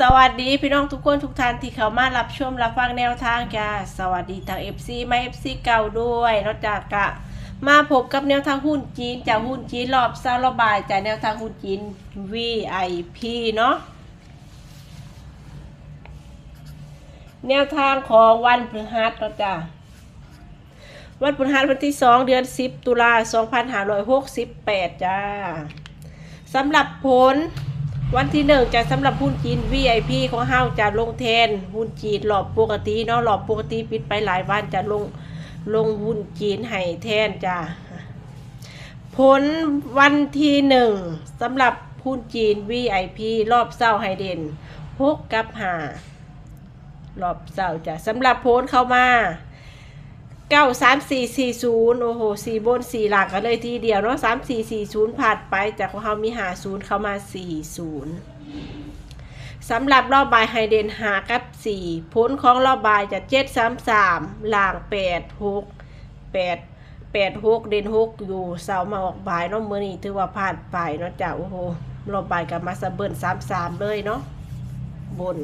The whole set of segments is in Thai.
สวัสดีพี่น้องทุกคนทุกท่านที่เข้ามารับชมรับฟังแนวทางจ้าสวัสดีทาง FC มา FC เก่าด้วยนอกจากกะมาพบกับแนวทางหุ้นจีนจากหุ้นจีนรอบเศร้าระบายจากแนวทางหุ้นจีน VIP เนาะแนวทางของวันพฤหัสเนาะจ้าวันพฤหัสวันที่ 2 เดือน 10 ตุลา2568 จ้าสำหรับผล วันที่หนึ่งจะสำหรับหุ้นจีน VIP ของเฮาจะลงแทนหุ้นจีนหลอบปกติเนาะหลอบปกติปิดไปหลายวันจะลงลงหุ้นจีนให้แทนจ้ะผลวันที่หนึ่งสำหรับหุ้นจีน VIP รอบเศร้าไฮเดนหกกับหารอบเศร้าจ้ะสำหรับผลเข้ามา เก้าสามสี่สี่ศูนย์โอ้โหสี่บนสี่หลักกันเลยทีเดียวเนาะสามสี่สี่ศูนย์ผ่านไปจากของเขามีหาศูนย์เข้ามาสี่ศูนย์สำหรับรอบบายไฮเดนหากับสี่ผลของรอบบายจะเจ็ดสามสามหล่างแปดหกแปดแปดหกเดนหกอยู่เสามาออกบายเนาะมือนี้ถือว่าผ่านไปเนาะจ้ะโอ้โหรอบบายกับมาสะเบิร์นสามสามเลยเนาะบน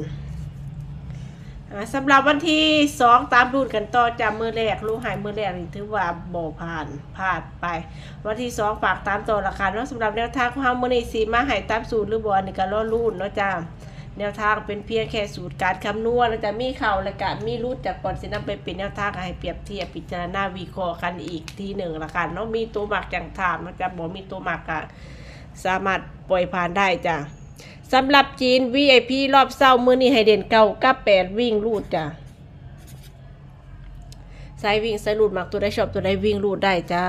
สำหรับวันที่สองตามดูดกันต่อจำมือแรกลูกหายมือแรกนี่ถือว่าบ่ผ่านผ่านไป วันที่สองฝากตามต่อราคาเนาะสำหรับแนวทางของเฮามือนี้สีมาใหายตามสูตรหรือบอันนี้ก็รอรุ่นเนาะจ้าแนวทางเป็นเพียงแค่สูตรการคำนวณแล้วจะมีเข่าและก็มีรูดจากก่อนสินำไปเป็นแนวทางให้เปรียบเทียบพิจารณาวิเคราะห์กันอีกทีหนึ่งละกันเนาะมีตัวหมักจังถามนะจ้าบ่มีตัวหมักก็สามารถปล่อยผ่านได้จ้า สำหรับจีน VIP รอบเศร้ามือนี้ให้เด่นเก้ากับแปดวิ่งรูดจ้ะสายวิ่งสายรูดมักตัวได้ชอบตัวได้วิ่งรูดได้จ้า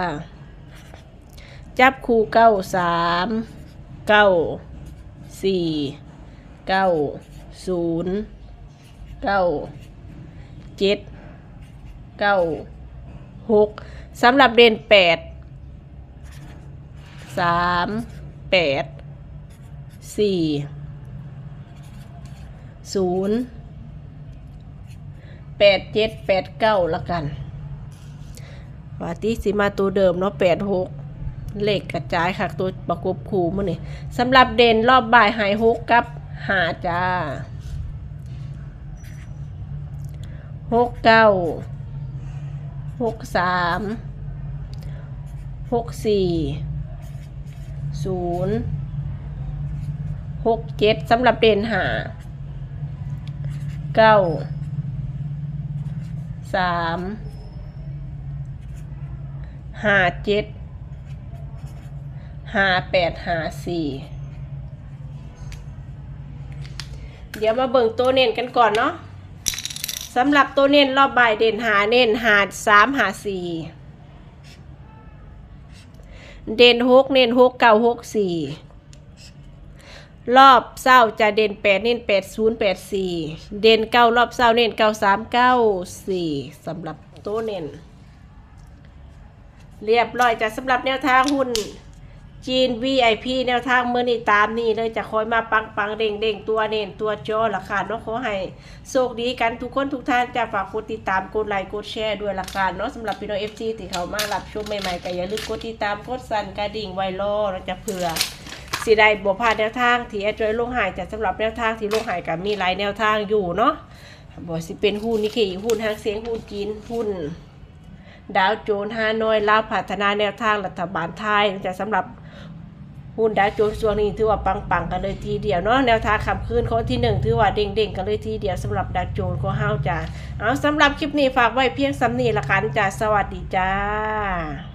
จับคู่เก้าสามเก้าสี่เก้าศูนย์เก้าเจ็ดเก้าหกสำหรับเด่นแปดสามแปด สี่ศูนย์แปดเจ็ดแปดเก้าละกันว่าที่สิมาตัวเดิมเนาะแปดหกเลขกระจายค่ะตัวประกบคู่มันนี่สำหรับเด่นรอบบ่ายหายหกกับหาจ้าหกเก้าหกสามหกสี่ศูนย์ หกเจ็ดสำหรับเด่นหาเก้าสามห้าเจ็ดห้าแปดห้าสี่เดี๋ยวมาเบิ่งตัวเน้นกันก่อนเนาะสำหรับตัวเน้นรอบบ่ายเด่นหาเน้นหาสามหาสี่เด่นหกเน้นหกเก้าหกสี่ รอบเศร้าจะเด่นแปดเน้นแปดศูนย์แปดสี่เด่นเก้ารอบเศร้าเน้นเก้าสามเก้าสี่สำหรับโต๊ะเน้นเรียบร้อยจะสำหรับแนวทางหุ้นจีน VIP แนวทางเมื่อนี้ตามนี้เลยจะคอยมาปังปังเด้งเด้งตัวเน้นตัวจอราคาเนาะขอให้โชคดีกันทุกคนทุกท่านจะฝากกดติดตามกดไลค์กดแชร์ด้วยราคาเนาะสำหรับพี่น้อง FC ที่เขามารับชมใหม่ๆก็อย่าลืมกดติดตามกดสั่นกระดิ่งไว้รอเราจะเผื่อ สิได้บวพลาดแนวทางที่แอดจอยลงหายจะสำหรับแนวทางที่ลงหายกับมีหลายแนวทางอยู่เนาะบ่สิเป็นหุ้นนิเคอีหุ้นทางเสียงหุ้นจีนหุ้นดาวโจนส์ฮานอยลาวพัฒนาแนวทางรัฐบาลไทยจะสำหรับหุ้นดาวโจนส์ส่วนนี้ถือว่าปังๆกันเลยทีเดียวเนาะแนวทางขับคืนข้อที่หนึ่งถือว่าเด้งๆกันเลยทีเดียวสำหรับดาวโจนส์ของเฮาจ้ะเอาสำหรับคลิปนี้ฝากไว้เพียงสำนีละกันจ้ะสวัสดีจ้า